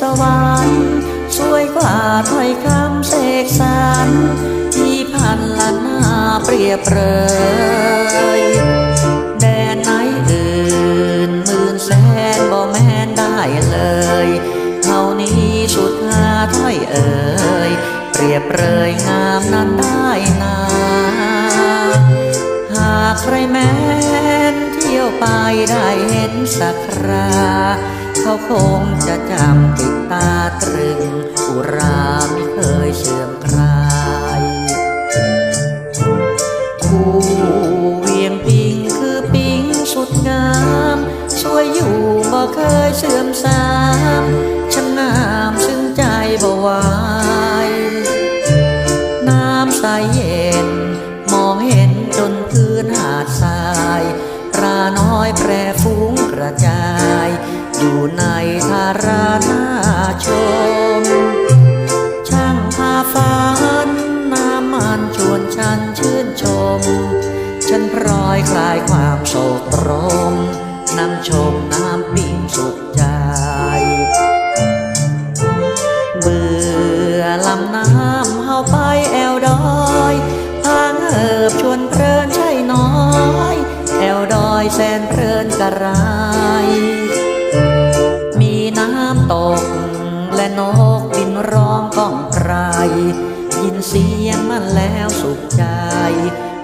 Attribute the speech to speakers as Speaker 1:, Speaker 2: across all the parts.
Speaker 1: สวรรค์สวยกว่าถ้อยคำเสกสรรที่พันละหน้าเปรียบเปรยแดนไหนอื่นหมื่นแสนบ่แม่นได้เลยเท่านี้สุดหาถ้อยเอ่ยเปรียบเปรยงามนั้นได้นาหากใครแม้นเที่ยวไปได้เห็นสักครา เขาคงจะจำติดตาตรึง อุราไม่เคยเสื่อมคลายคู่เวียงปิงคือปิงสุดงามสวยอยู่บ่เคยเสื่อมสามช่างงามซึ้งใจบ่ไหวน้ำใสเย็น มองเห็นจนพื้นหาดทราย ปลาน้อยแปรฟุ้งกระจาย อยู่ในทาราหน้าชม ช่างพาฝันน้ำมันชวนฉันชื่นชม ฉันพลอยคลายความโศกตรมน้ำชมน้ำปิ่งสุขใจ เบื่อลำน้ำเฮาไปแอวดอยทางเหิบชวนเพลินใช่น้อย แอวดอยแสนเพลินกระไร นกบินร้องก้องไพรยินเสียงมันแล้วสุขใจ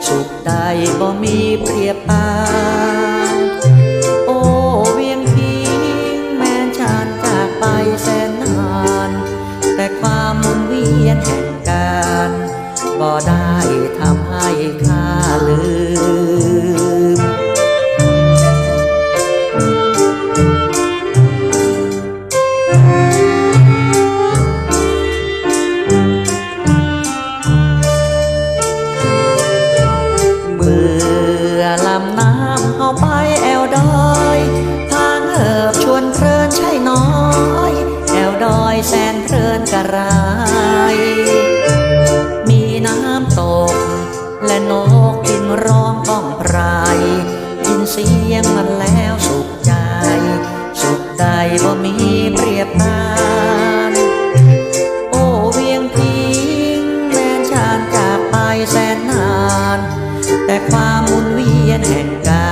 Speaker 1: สุขใดบ่มีเปรียบปานโอ้เวียงพิงแม้ฉันจากไปแสนนาน แต่ความมุนเวียนแห่งการบ่ได้ทำให้ขาลื และนกจึงร้องก้องไพรยินเสียงมันแล้วสุขใจ สุขใดบ่มีเปรียบปานโอ้เวียงพิงแม่นชานจากไปแสนนาน แต่ความมุนเวียนแห่งกา